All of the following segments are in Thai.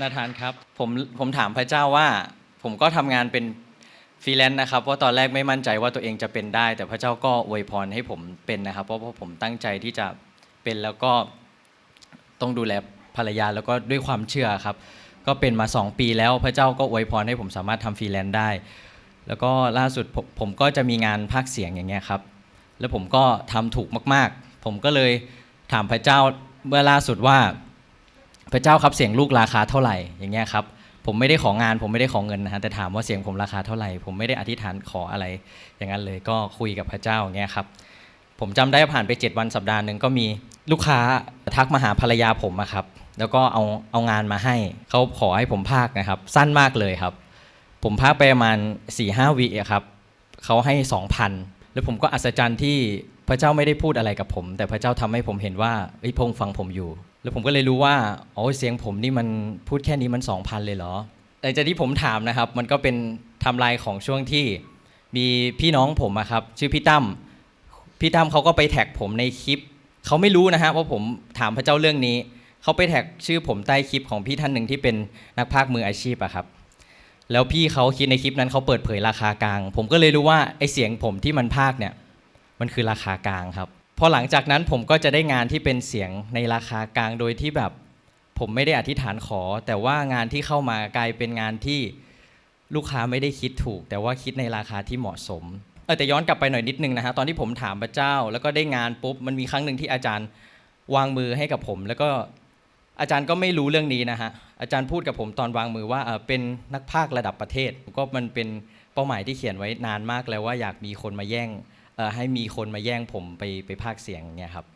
นาธานครับผมผมถามพระเจ้าว่า ผมก็ทำงานเป็นฟรีแลนซ์นะครับเพราะตอนแรกไม่มั่นใจว่าตัวเองจะเป็นได้ แต่พระเจ้าก็อวยพรให้ผมเป็นนะครับ เพราะว่าผมตั้งใจที่จะเป็นแล้วก็ต้องดูแลภรรยาแล้วก็ด้วยความเชื่อครับ ก็เป็นมา 2 ปีแล้วพระเจ้าก็อวยพรให้ผมสามารถทำฟรีแลนซ์ได้ แล้วก็ล่าสุดผมผมก็จะมีงานภาคเสียงอย่างเงี้ยครับ แล้วผมก็ทำถูกมาก ๆ ผมก็เลยถามพระเจ้าเมื่อล่าสุดว่า พระเจ้าครับเสียงลูกราคาเท่าไหร่อย่างเงี้ยครับผมไม่ได้ของาน ผมไม่ได้ของเงินนะฮะแต่ถามว่าเสียงผมราคาเท่าไหร่ ผมไม่ได้อธิษฐานขออะไร อย่างนั้นเลยก็คุยกับพระเจ้าอย่างเงี้ยครับผมจำได้ผ่านไป 7 วันสัปดาห์หนึ่งก็มีลูกค้าทักมาหาภรรยาผมอะครับ แล้วก็เอาเอางานมาให้เขาขอให้ผมพากนะครับ สั้นมากเลยครับ ผมพากไปประมาณ4ี่ห้าวิครับเขาให้ 2,000 แล้วผมก็อัศจรรย์ที่พระเจ้าไม่ได้พูดอะไรกับผม แต่พระเจ้าทำให้ผมเห็นว่าไอ้ยพระองค์ฟังผมอยู่ แล้วผมก็เลยรู้ว่าอ๋อเสียงผมนี่มันพูดแค่นี้มัน2,000เลยเหรอแต่จากที่ผมถามนะครับ มันก็เป็นทำลายของช่วงที่มีพี่น้องผมอะครับชื่อพี่ตั้มพี่ตั้มเขาก็ไปแท็กผมในคลิปเขาไม่รู้นะฮะว่าผมถามพระเจ้าเรื่องนี้เขาไปแท็กชื่อผมใต้คลิปของพี่ท่านหนึ่งที่เป็นนักพากย์มืออาชีพอะครับ แล้วพี่เขาคิดในคลิปนั้นเขาเปิดเผยราคากลาง ผมก็เลยรู้ว่าไอเสียงผมที่มันพากเนี่ยมันคือราคากลางครับ อหลังจากนั้นผมก็จะได้งานที่เป็นเสียงในราคากลางโดยที่แบบ ผมไม่ได้อธิษฐานขอ แต่ว่างานที่เข้ามากลายเป็นงานที่ลูกค้าไม่ได้คิดถูก แต่ว่าคิดในราคาที่เหมาะสมเออแต่ย้อนกลับไปหน่อยนิดนึงนะฮะตอนที่ผมถามพระเจ้า แล้วก็ได้งานปุ๊บมันมีครั้งหนึ่งที่อาจารย์วางมือให้กับผม แล้วก็อาจารย์ก็ไม่รู้เรื่องนี้นะฮะอาจารย์พูดกับผมตอนวางมือว่าเออเป็นนักพากย์ระดับประเทศ ก็มันเป็นเป้าหมายที่เขียนไว้นานมากแล้วว่าอยากมีคนมาแย่ง ให้มีคนมาแย่งผมไปไปพากย์เสียงเนี่ยครับ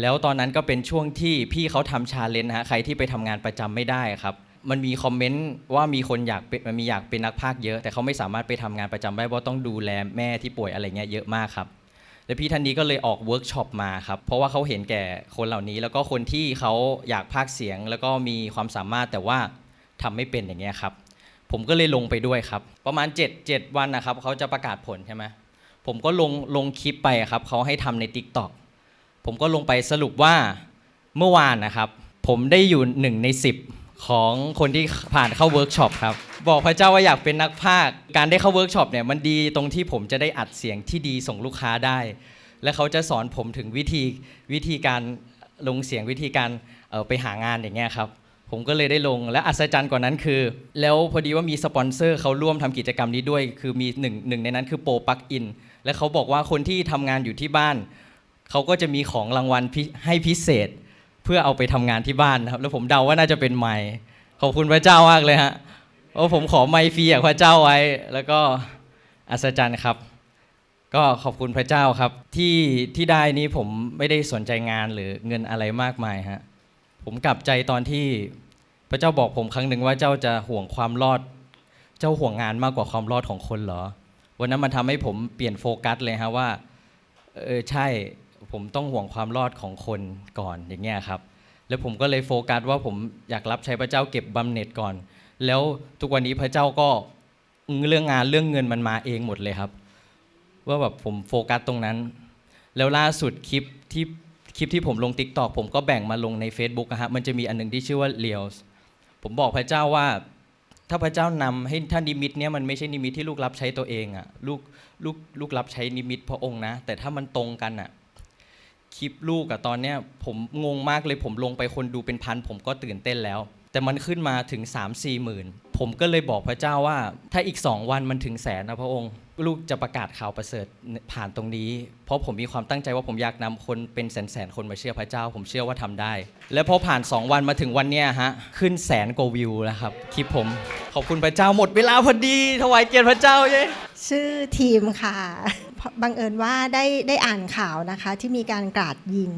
แล้วตอนนั้นก็เป็นช่วงที่พี่เขาทำชาเลนจ์นะฮะใครที่ไปทำงานประจำไม่ได้ครับ มันมีคอมเมนต์ว่ามีคนอยากเป็นมันมีอยากเป็นนักพากเยอะ แต่เขาไม่สามารถไปทำงานประจำได้เพราะต้องดูแลแม่ที่ป่วยอะไรเงี้ยเยอะมากครับแล้วพี่ท่านนี้ก็เลยออกเวิร์กช็อปมาครับ เพราะว่าเขาเห็นแก่คนเหล่านี้ แล้วก็คนที่เขาอยากพากเสียง แล้วก็มีความสามารถแต่ว่าทำไม่เป็นอย่างเงี้ยครับ ผมก็เลยลงไปด้วยครับ ประมาณ 7 7 วันนะครับเขาจะประกาศผลใช่ไหม ผมก็ลงลงคลิปไปครับเขาให้ทำใน t ิ k t o k ผมก็ลงไปสรุปว่าเมื่อวานนะครับ ผมได้อยู่หนึ่งใน 10 ของคนที่ผ่านเข้าเวิร์กช็อปครับ บอกพระเจ้าว่าอยากเป็นนักพากการได้เข้าเวิร์กช็อปเนี่ยมันดีตรงที่ผมจะได้อัดเสียงที่ดีส่งลูกค้าได้ และเขาจะสอนผมถึงวิธีวิธีการลงเสียงวิธีการเออไปหางานอย่างเงี้ยครับผมก็เลยได้ลงและอัศจรรย์กว่านั้นคือ แล้วพอดีว่ามีสปอนเซอร์เขาร่วมทำกิจกรรมนี้ด้วย คือมีหนึ่งหนึ่งในนั้นคือโปรปักอิน และเขาบอกว่าคนที่ทำงานอยู่ที่บ้าน เขาก็จะมีของรางวัลให้พิเศษ เพื่อเอาไปทำงานที่บ้านนะครับ แล้วผมเดาว่าน่าจะเป็นไมค์ขอบคุณพระเจ้ามากเลยฮะเพราผมขอไมค์ฟรีจากพระเจ้าไว้ แล้วก็อัศจรรย์ครับ ก็ขอบคุณพระเจ้าครับ ที่ที่ได้นี้ผมไม่ได้สนใจงานหรือเงินอะไรมากมายฮะผมกลับใจตอนที่พระเจ้าบอกผมครั้งหนึ่งว่าเจ้าจะห่วงความรอด เจ้าห่วงงานมากกว่าความรอดของคนเหรอ วันนั้นมันทำให้ผมเปลี่ยนโฟกัสเลยฮะว่าเออใช่ผมต้องห่วงความรอดของคนก่อนอย่างเงี้ยครับ แล้วผมก็เลยโฟกัสว่าผมอยากรับใช้พระเจ้าเก็บบำเหน็จก่อน แล้วทุกวันนี้พระเจ้าก็เรื่องงานเรื่องเงินมันมาเองหมดเลยครับ ว่าแบบผมโฟกัสตรงนั้น แล้วล่าสุดคลิปที่คลิปที่ผมลง t ิ k t o k ผมก็แบ่งมาลงใน Facebook นะฮะมันจะมีอันหนึงที่ชื่อว่า Reels ผมบอกพระเจ้าว่า ถ้าพระเจ้านำให้ท่านนิมิตเนี้ยมันไม่ใช่นิมิตที่ลูกรับใช้ตัวเองอะลูกลูกลูกรับใช้นิมิตพระองค์นะ แต่ถ้ามันตรงกันอะคลิปลูกอะตอนเนี้ยผมงงมากเลยผมลงไปคนดูเป็นพันผมก็ตื่นเต้นแล้ว แต่มันขึ้นมาถึง 3 4หมื่นผมก็เลยบอกพระเจ้าว่า ถ้าอีก2วันมันถึงแสนนะพระองค์ ลูกจะประกาศข่าวประเสริฐผ่านตรงนี้ เพราะผมมีความตั้งใจว่าผมอยากนำคนเป็นแสนแสนคนมาเชื่อพระเจ้า ผมเชื่อว่าทำได้ แล้วพอผ่าน 2 วันมาถึงวันเนี้ยฮะขึ้นแสนกว่าวิวแล้วครับคลิปผมขอบคุณพระเจ้าหมดเวลาพอดีถวายเกียรติพระเจ้าเย้ชื่อทีมค่ะ บังเอิญว่าได้ได้อ่านข่าวนะคะ ที่มีการกราดยิง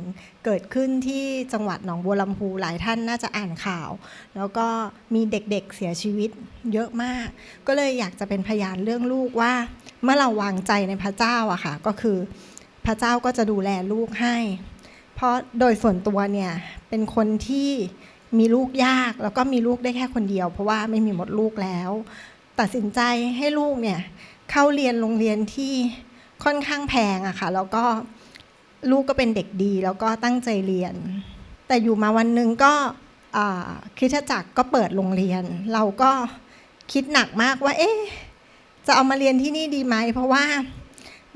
เกิดขึ้นที่จังหวัดหนองบัวลำพูหลายท่านน่าจะอ่านข่าว แล้วก็มีเด็กๆเสียชีวิตเยอะมาก ก็เลยอยากจะเป็นพยานเรื่องลูกว่า เมื่อเราวางใจในพระเจ้าอะค่ะก็คือพระเจ้าก็จะดูแลลูกให้ เพราะโดยส่วนตัวเนี่ยเป็นคนที่มีลูกยากแล้วก็มีลูกได้แค่คนเดียว เพราะว่าไม่มีหมดลูกแล้ว ตัดสินใจให้ลูกเนี่ยเข้าเรียนโรงเรียนที่ ค่อนข้างแพงอะค่ะ แล้วก็ลูกก็เป็นเด็กดี แล้วก็ตั้งใจเรียน แต่อยู่มาวันหนึ่งก็อ่าคริสตจักรก็เปิดโรงเรียน เราก็คิดหนักมากว่า เอ๊ะจะเอามาเรียนที่นี่ดีไหม เพราะว่า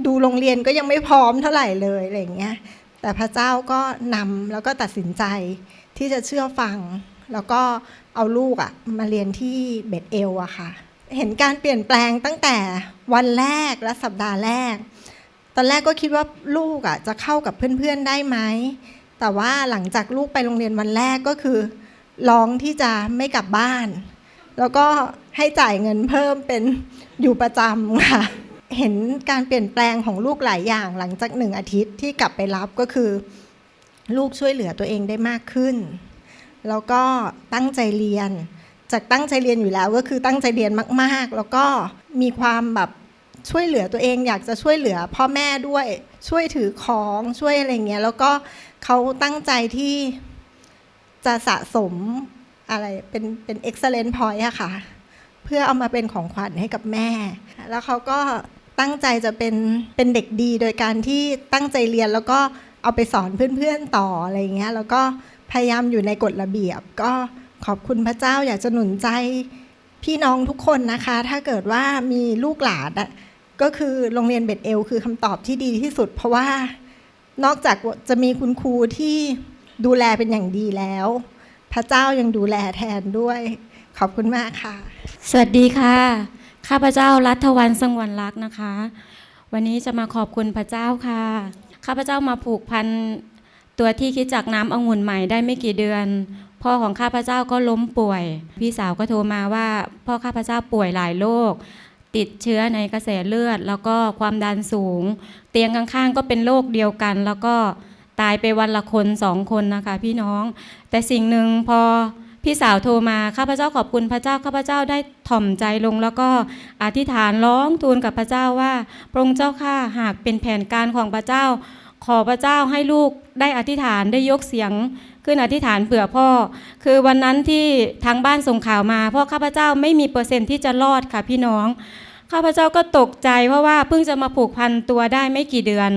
ดูโรงเรียนก็ยังไม่พร้อมเท่าไหร่เลยอะไรอย่างเงี้ย แต่พระเจ้าก็นำแล้วก็ตัดสินใจที่จะเชื่อฟัง แล้วก็เอาลูกอะมาเรียนที่เบตเอลอะค่ะ เห็นการเปลี่ยนแปลงตั้งแต่วันแรกและสัปดาห์แรก ตอนแรกก็คิดว่าลูกอะจะเข้ากับเพื่อนๆได้ไหม แต่ว่าหลังจากลูกไปโรงเรียนวันแรกก็คือร้องที่จะไม่กลับบ้าน แล้วก็ให้จ่ายเงินเพิ่มเป็นอยู่ประจำค่ะ เห็นการเปลี่ยนแปลงของลูกหลายอย่างหลังจากหนึ่งอาทิตย์ที่กลับไปรับก็คือ ลูกช่วยเหลือตัวเองได้มากขึ้น แล้วก็ตั้งใจเรียน จากตั้งใจเรียนอยู่แล้วก็คือตั้งใจเรียนมาก ๆ แล้วก็มีความแบบ ช่วยเหลือตัวเองอยากจะช่วยเหลือพ่อแม่ด้วยช่วยถือของช่วยอะไรเงี้ยแล้วก็เขาตั้งใจที่จะสะสมอะไรเป็นเป็น excellent point อะค่ะ เพื่อเอามาเป็นของขวัญให้กับแม่ แล้วเขาก็ตั้งใจจะเป็นเป็นเด็กดีโดยการที่ตั้งใจเรียนแล้วก็เอาไปสอนเพื่อนๆต่ออะไรเงี้ยแล้วก็พยายามอยู่ในกฎระเบียบ ก็ขอบคุณพระเจ้าอยากจะหนุนใจพี่น้องทุกคนนะคะ ถ้าเกิดว่ามีลูกหลานอะ ก็คือโรงเรียนเบ็ดเอลคือคำตอบที่ดีที่สุด เพราะว่านอกจากจะมีคุณครูที่ดูแลเป็นอย่างดีแล้ว พระเจ้ายังดูแลแทนด้วย ขอบคุณมากค่ะ สวัสดีค่ะ ข้าพเจ้ารัฐวันสงวรรักนะคะ วันนี้จะมาขอบคุณพระเจ้าค่ะ ข้าพเจ้ามาผูกพันตัวที่คิดจากน้ำองุ่นใหม่ได้ไม่กี่เดือน พ่อของข้าพเจ้าก็ล้มป่วย พี่สาวก็โทรมาว่า พ่อข้าพเจ้าป่วยหลายโรค ติดเชื้อในกระแสเลือด แล้วก็ความดันสูง เตียงข้างๆ ก็เป็นโรคเดียวกัน แล้วก็ตายไปวันละคนสองคนนะคะพี่น้อง แต่สิ่งหนึ่งพอพี่สาวโทรมาข้าพเจ้าขอบคุณพระเจ้าข้าพเจ้าได้ถ่อมใจลง แล้วก็อธิษฐานร้องทูลกับพระเจ้าว่าพระองค์เจ้าข้าหากเป็นแผนการของพระเจ้า ขอพระเจ้าให้ลูกได้อธิษฐานได้ยกเสียง ขึ้นอธิษฐานเผื่อพ่อ คือวันนั้นที่ทางบ้านส่งข่าวมาพราะข้าพเจ้าไม่มีเปอร์เซ็นต์ที่จะรอดค่ะพี่น้อง ข้าพเจ้าก็ตกใจเพราะว่าเพิ่งจะมาผูกพันตัวได้ไม่กี่เดือน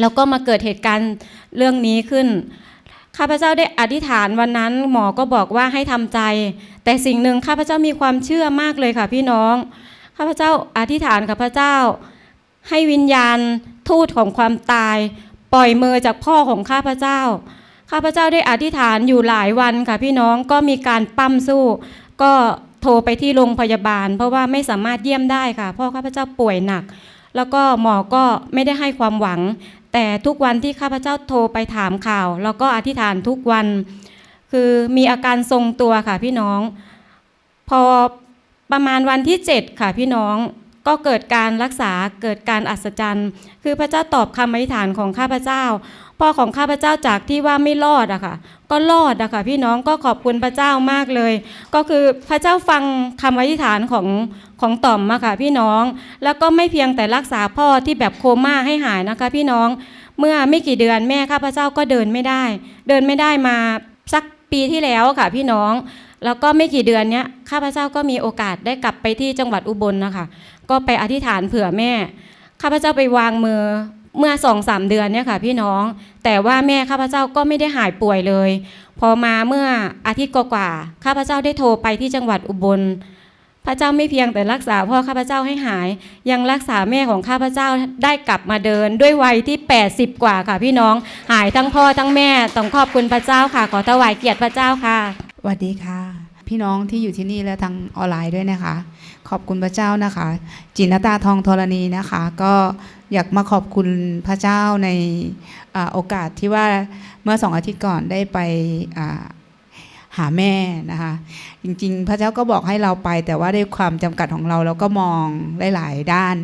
แล้วก็มาเกิดเหตุการณ์เรื่องนี้ขึ้น ข้าพเจ้าได้อธิษฐานวันนั้นหมอก็บอกว่าให้ทำใจ แต่สิ่งหนึ่งข้าพเจ้ามีความเชื่อมากเลยค่ะพี่น้อง ข้าพเจ้าอธิษฐานกับพระเจ้า ให้วิญญาณทูตของความตาย ปล่อยมือจากพ่อของข้าพเจ้า ข้าพเจ้าได้อธิษฐานอยู่หลายวันค่ะพี่น้องก็มีการปั้มสู้ ก็โทรไปที่โรงพยาบาล เพราะว่าไม่สามารถเยี่ยมได้ค่ะเพ่อข้าพเจ้าป่วยหนัก แล้วก็หมอก็ไม่ได้ให้ความหวัง แต่ทุกวันที่ข้าพเจ้าโทรไปถามข่าว แล้วก็อธิษฐานทุกวัน คือมีอาการทรงตัวค่ะพี่น้อง พอประมาณวันที่ 7 ค่ะพี่น้องก็เกิดการรักษาเกิดการอัศจรรย์ คือพระเจ้าตอบคำอธิษฐานของข้าพเจ้า พ่อของข้าพเจ้าจากที่ว่าไม่รอดอะค่ะ ก็รอดอะค่ะพี่น้องก็ขอบคุณพระเจ้ามากเลย ก็คือพระเจ้าฟังคำอธิษฐานของของต่อมอะค่ะพี่น้อง แล้วก็ไม่เพียงแต่รักษาพ่อที่แบบโคม่าให้หายนะคะ พี่น้องเมื่อไม่กี่เดือนแม่ข้าพเจ้าก็เดินไม่ได้ เดินไม่ได้มาสักปีที่แล้วค่ะ พี่น้องแล้วก็ไม่กี่เดือนเนี้ยข้าพเจ้าก็มีโอกาสได้กลับไปที่จังหวัดอุบลนะคะก็ไปอธิษฐานเผื่อแม่ข้าพเจ้าไปวางมือ เมื่อสองสามเดือนเนี่ยค่ะพี่น้อง แต่ว่าแม่ข้าพเจ้าก็ไม่ได้หายป่วยเลย พอมาเมื่ออาทิตย์กว่าๆข้าพเจ้าได้โทรไปที่จังหวัดอุบล พระเจ้าไม่เพียงแต่รักษาพ่อข้าพเจ้าให้หาย ยังรักษาแม่ของข้าพเจ้าได้กลับมาเดิน ด้วยวัยที่ 80 กว่าค่ะพี่น้องหายทั้งพ่อทั้งแม่ต้องขอบคุณพระเจ้าค่ะ ขอถวายเกียรติพระเจ้าค่ะสวัสดีค่ะ พี่น้องที่อยู่ที่นี่และทางออนไลน์ด้วยนะคะ ขอบคุณพระเจ้านะคะ จินตาทองธรณีนะคะ ก็อยากมาขอบคุณพระเจ้าในอโอกาสที่ว่าเมื่อสองอาทิตย์ก่อนได้ไปหาแม่นะคะ จริงๆ พระเจ้าก็บอกให้เราไป แต่ว่าด้วยความจำกัดของเราเราก็มองหลายๆด้าน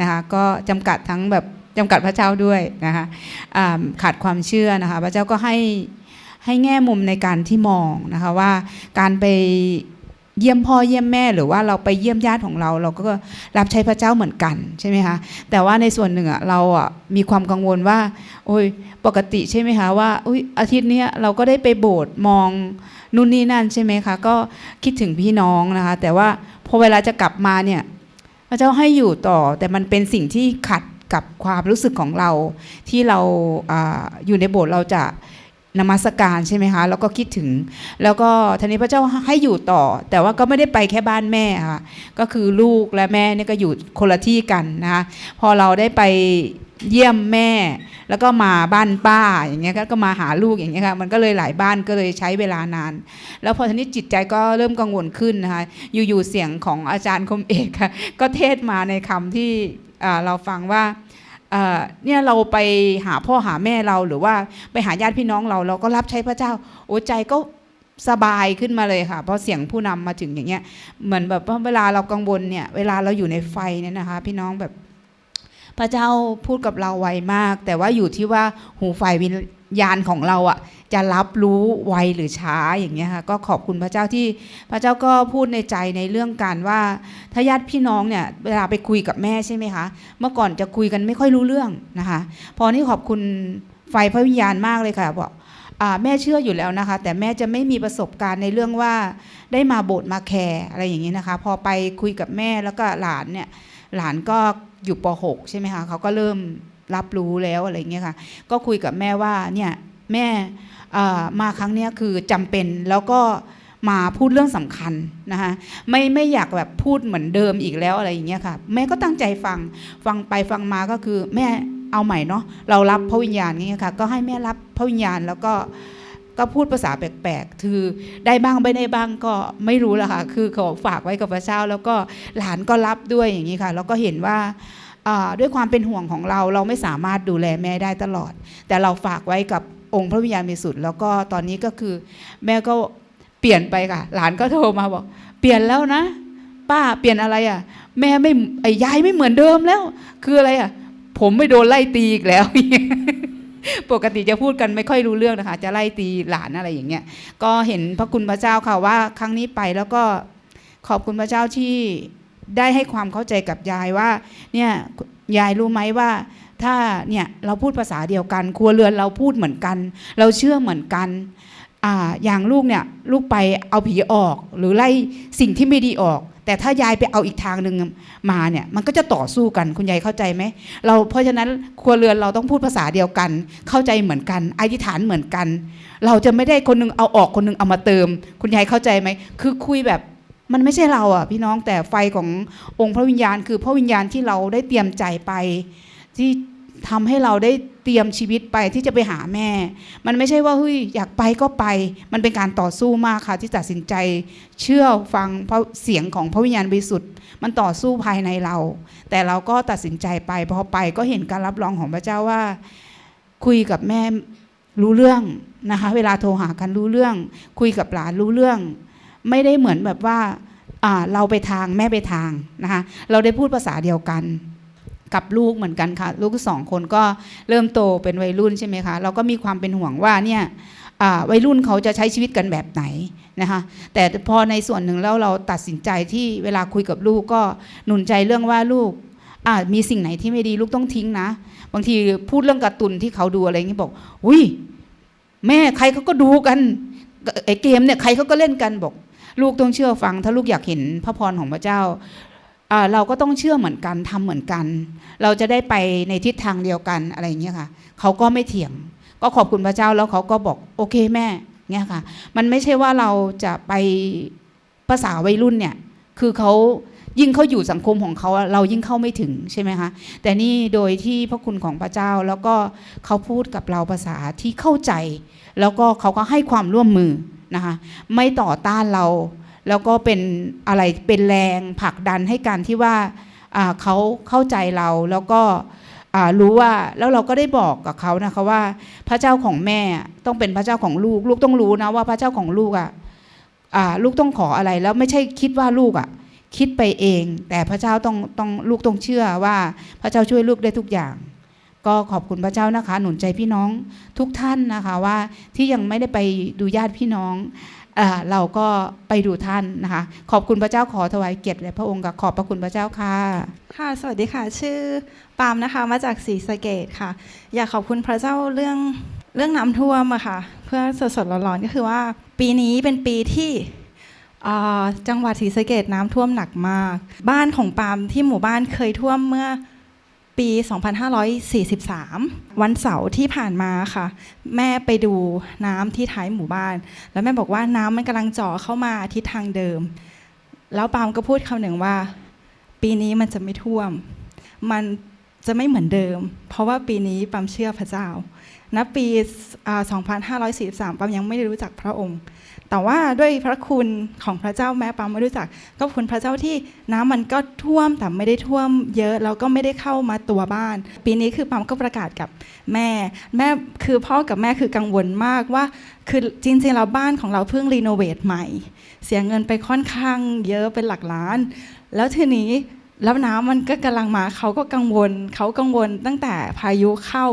นะคะ ก็จำกัดทั้งแบบจำกัดพระเจ้าด้วยนะคะขาดความเชื่อนะคะ พระเจ้าก็ให้ ให้แง่มุมในการที่มองนะคะว่าการไปเยี่ยมพ่อเยี่ยมแม่หรือว่าเราไปเยี่ยมญาติของเรา เราก็รับใช้พระเจ้าเหมือนกันใช่ไหมคะแต่ว่าในส่วนหนึ่งอะเราอะมีความกังวลว่า โอ้ยปกติใช่ไหมคะว่าอุ้ยอาทิตย์นี้เราก็ได้ไปโบสถ์มองนู่นนี่นั่นใช่ไหมคะก็คิดถึงพี่น้องนะคะ แต่ว่าพอเวลาจะกลับมาเนี่ยพระเจ้าให้อยู่ต่อ แต่มันเป็นสิ่งที่ขัดกับความรู้สึกของเราที่เราอาอยู่ในโบสถ์เราจะ นมัสการใช่ไหมคะแล้วก็คิดถึง แล้วก็ทีนี้พระเจ้าให้อยู่ต่อ แต่ว่าก็ไม่ได้ไปแค่บ้านแม่ค่ะก็คือลูกและแม่เนี่ยก็อยู่คนละที่กันนะคะพอเราได้ไปเยี่ยมแม่ แล้วก็มาบ้านป้าอย่างเงี้ยก็ก็มาหาลูกอย่างเงี้ยค่ะมันก็เลยหลายบ้านก็เลยใช้เวลานาน แล้วพอทีนี้จิตใจก็เริ่มกังวลขึ้นนะคะอยู่ๆเสียงของอาจารย์คมเอกค่ะก็เทศมาในคำที่เราฟังว่า เนี่ยเราไปหาพ่อหาแม่เราหรือว่าไปหาญาติพี่น้องเราเราก็รับใช้พระเจ้า โอ้ใจก็สบายขึ้นมาเลยค่ะเพราะเสียงผู้นำมาถึงอย่างเงี้ยเหมือนแบบว่าเวลาเรากังวลเนี่ยเวลาเราอยู่ในไฟเนี่ยนะคะ พี่น้องแบบพระเจ้าพูดกับเราไวมาก แต่ว่าอยู่ที่ว่าหูไฟวิ ญาณของเราอะ่ะจะรับรู้ไวหรือช้าอย่างเงี้ยค่ะก็ขอบคุณพระเจ้าที่พระเจ้าก็พูดในใจในเรื่องการว่าถ้าญาติพี่น้องเนี่ยเวลาไปคุยกับแม่ใช่ไหมคะเมื่อก่อนจะคุยกันไม่ค่อยรู้เรื่องนะคะ พอนี่ขอบคุณไฟพระวิญญาณมากเลยค่ะบอกแม่เชื่ออยู่แล้วนะคะ แต่แม่จะไม่มีประสบการณ์ในเรื่องว่าได้มาโบสถ์มาแคร์อะไรอย่างนี้นะคะ พอไปคุยกับแม่แล้วก็หลานเนี่ยหลานก็อยู่ป .6 ใช่ไหมคะเขาก็เริ่ม รับรู้แล้วอะไรเงี้ยค่ะ ก็คุยกับแม่ว่าเนี่ยแม่มาครั้งเนี้ยคือจำเป็นแล้วก็มาพูดเรื่องสำคัญนะคะไม่ไม่อยากแบบพูดเหมือนเดิมอีกแล้วอะไรอย่างเงี้ยค่ะ แม่ก็ตั้งใจฟังฟังไปฟังมาก็คือแม่เอาใหม่เนาะเรารับพระวิญญาณนี้ยค่ะก็ให้แม่รับพระวิญญาณแล้วก็ก็พูดภาษาแปลกๆ คือได้บ้างไม่ได้บ้างก็ไม่รู้ละค่ะ คือเขาฝากไว้กับพระเจ้า แล้วก็หลานก็รับด้วยอย่างนี้ค่ะ แล้วก็เห็นว่า ด้วยความเป็นห่วงของเราเราไม่สามารถดูแลแม่ได้ตลอด แต่เราฝากไว้กับองค์พระวิญญาณบริสุทธิ์แล้วก็ตอนนี้ก็คือแม่ก็เปลี่ยนไปค่ะ หลานก็โทรมาบอก เปลี่ยนแล้วนะ ป้าเปลี่ยนอะไรอะ แม่ไม่ไอ้ยายไม่เหมือนเดิมแล้ว คืออะไรอะ ผมไม่โดนไล่ตีอีกแล้วปกติจะพูดกันไม่ค่อยรู้เรื่องนะคะ จะไล่ตีหลานอะไรอย่างเงี้ยก็เห็นพระคุณพระเจ้าค่ะว่า ครั้งนี้ไปแล้วก็ขอบคุณพระเจ้าที่ ได้ให้ความเข้าใจกับยายว่าเนี่ยยายรู้ไหมว่าถ้าเนี่ยเราพูดภาษาเดียวกัน ครัวเรือนเราพูดเหมือนกัน เราเชื่อเหมือนกันอ่าอย่างลูกเนี่ยลูกไปเอาผีออกหรือไล่สิ่งที่ไม่ดีออก แต่ถ้ายายไปเอาอีกทางหนึ่งมาเนี่ยมันก็จะต่อสู้กันคุณยายเข้าใจไหมเราเพราะฉะนั้นครัวเรือนเราต้องพูดภาษาเดียวกัน เข้าใจเหมือนกันอธิษฐานเหมือนกัน เราจะไม่ได้คนหนึงเอาออกคนหนึงเอามาเติม คุณยายเข้าใจไหมคือคุยแบบ มันไม่ใช่เราอะพี่น้องแต่ไฟขององค์พระวิญญาณ คือพระวิญญาณที่เราได้เตรียมใจไป ที่ทำให้เราได้เตรียมชีวิตไปที่จะไปหาแม่ มันไม่ใช่ว่าเฮ้ยอยากไปก็ไป มันเป็นการต่อสู้มากค่ะ ที่ตัดสินใจเชื่อฟังเพราะเสียงของพระวิญญาณบริสุทธิ์ มันต่อสู้ภายในเรา แต่เราก็ตัดสินใจไปพอไปก็เห็นการรับรองของพระเจ้าว่า คุยกับแม่รู้เรื่องนะคะ เวลาโทรหากันรู้เรื่อง คุยกับหลานรู้เรื่อง ไม่ได้เหมือนแบบว่าเราไปทางแม่ไปทางนะคะเราได้พูดภาษาเดียวกันกับลูกเหมือนกันค่ะ ลูกสองคนก็เริ่มโตเป็นวัยรุ่นใช่ไหมคะเราก็มีความเป็นห่วงว่าเนี่ยวัยรุ่นเขาจะใช้ชีวิตกันแบบไหนนะคะแต่พอในส่วนหนึ่งแล้วเราตัดสินใจที่เวลาคุยกับลูกก็หนุนใจเรื่องว่าลูกมีสิ่งไหนที่ไม่ดีลูกต้องทิ้งนะ บางทีพูดเรื่องการ์ตูนที่เขาดูอะไรอย่างนี้บอกอุ้ยแม่ใครเขาก็ดูกันไอ้เกมเนี่ยใครเขาก็เล่นกันบอก ลูกต้องเชื่อฟัง ถ้าลูกอยากเห็นพระพรของพระเจ้าเราก็ต้องเชื่อเหมือนกันทำเหมือนกัน เราจะได้ไปในทิศทางเดียวกันอะไรอย่างเงี้ยค่ะเขาก็ไม่เถียง ก็ขอบคุณพระเจ้าแล้วเขาก็บอกโอเคแม่เงี้ยค่ะ มันไม่ใช่ว่าเราจะไปภาษาวัยรุ่นเนี่ย คือเขายิ่งเขาอยู่สังคมของเขาเรายิ่งเข้าไม่ถึงใช่ไหมคะแต่นี่โดยที่พระคุณของพระเจ้าแล้วก็เขาพูดกับเราภาษาที่เข้าใจ แล้วก็เขาก็ให้ความร่วมมือ นะคะไม่ต่อต้านเรา แล้วก็เป็นอะไรเป็นแรงผลักดันให้การที่ว่าเขาเข้าใจเราแล้วก็รู้ว่าแล้วเราก็ได้บอกกับเขานะคะว่าพระเจ้าของแม่ต้องเป็นพระเจ้าของลูก ลูกต้องรู้นะว่าพระเจ้าของลูกอะลูกต้องขออะไรแล้วไม่ใช่คิดว่าลูกอะคิดไปเอง แต่พระเจ้าต้องต้องลูกต้องเชื่อว่าพระเจ้าช่วยลูกได้ทุกอย่าง ก็ขอบคุณพระเจ้านะคะ หนุนใจพี่น้องทุกท่านนะคะว่าที่ยังไม่ได้ไปดูญาติพี่น้องอ่าเราก็ไปดูท่านนะคะ ขอบคุณพระเจ้าขอถวายเกียรติแด่พระองค์กับขอบพระคุณพระเจ้าค่ะ ค่ะ สวัสดีค่ะ ชื่อปาล์มนะคะมาจากศรีสะเกดค่ะ อยากขอบคุณพระเจ้าเรื่องเรื่องน้ำท่วมอะค่ะ เพื่อสดสดๆร้อนๆก็คือว่า ปีนี้เป็นปีที่จังหวัดศรีสะเกดน้ำท่วมหนักมาก บ้านของปาล์มที่หมู่บ้านเคยท่วมเมื่อ ปี 2543 วันเสาร์ที่ผ่านมาค่ะ แม่ไปดูน้ำที่ท้ายหมู่บ้าน แล้วแม่บอกว่าน้ำมันกำลังเจ่อเข้ามาทิศทางเดิม แล้วปามก็พูดคำหนึ่งว่า ปีนี้มันจะไม่ท่วม มันจะไม่เหมือนเดิม เพราะว่าปีนี้ปามเชื่อพระเจ้าณปี 2543ปามยังไม่ได้รู้จักพระองค์ แต่ว่าด้วยพระคุณของพระเจ้าแม้ปามไม่รู้จักก็คุณพระเจ้าที่น้ำมันก็ท่วมแต่ไม่ได้ท่วมเยอะแล้วก็ไม่ได้เข้ามาตัวบ้าน ปีนี้คือปามก็ประกาศกับแม่ แม่คือพ่อกับแม่คือกังวลมากว่า คือจริงๆแล้วบ้านของเราเพิ่งรีโนเวทใหม่ เสียเงินไปค่อนข้างเยอะเป็นหลักล้าน แล้วทีนี้ แล้วน้ำมันก็กำลังมาเขาก็กังวลเขากังวลตั้งแต่พายุเข้า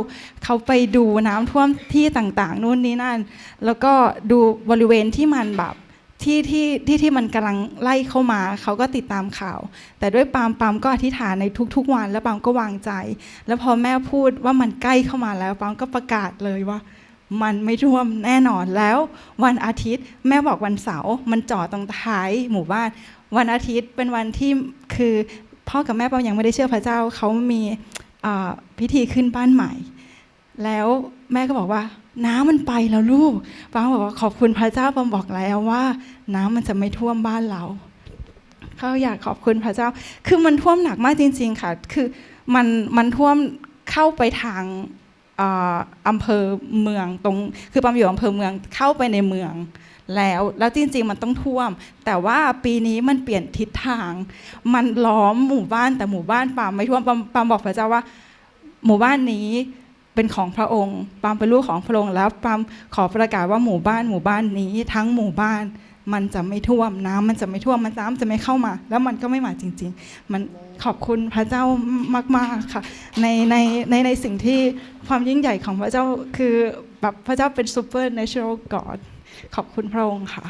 เขาไปดูน้ำท่วมที่ต่างๆนู่นนี่นั่น แล้วก็ดูบริเวณที่มันแบบที่ที่ที่ที่มันกำลังไล่เข้ามา เขาก็ติดตามข่าว แต่ด้วยปามปามก็อธิษฐานในทุก ๆ วัน แล้วปามก็วางใจ แล้วพอแม่พูดว่ามันใกล้เข้ามาแล้วปามก็ประกาศเลยว่า มันไม่ท่วมแน่นอนแล้ว วันอาทิตย์แม่บอกวันเสาร์มันจอดตรงท้ายหมู่บ้านวันอาทิตย์เป็นวันที่คือ พ่อกับแม่ปาล์มยังไม่ได้เชื่อพระเจ้าเขามีพิธีขึ้นบ้านใหม่ แล้วแม่ก็บอกว่า น้ำมันไปแล้วลูกปาล์มบอกว่าขอบคุณพระเจ้าปาล์มบอกแล้วว่า น้ำมันจะไม่ท่วมบ้านเราเขาอยากขอบคุณพระเจ้า คือมันท่วมหนักมากจริง ๆ ค่ะ คือมันมันท่วมเข้าไปทาง อ่าอำเภอเมืองตรง คือปามอยู่อำเภอเมืองเข้าไปในเมืองแล้ว แล้วจริง ๆ มันต้องท่วม แต่ว่าปีนี้มันเปลี่ยนทิศทาง มันล้อมหมู่บ้านแต่หมู่บ้านปามไม่ท่วมปามปามบอกพระเจ้าว่า หมู่บ้านนี้เป็นของพระองค์ ปามเป็นลูกของพระองค์แล้วปามขอประกาศว่าหมู่บ้านหมู่บ้านนี้ทั้งหมู่บ้าน มันจะไม่ท่วมน้ำมันจะไม่ท่วมมันน้ำจะไม่เข้ามา แล้วมันก็ไม่มาจริง ๆ มันขอบคุณพระเจ้ามากๆค่ะ ในในในในสิ่งที่ความยิ่งใหญ่ของพระเจ้าคือแบบพระเจ้าเป็นซูเปอร์เนเชอรัลกอดขอบคุณพระองค์ค่ะ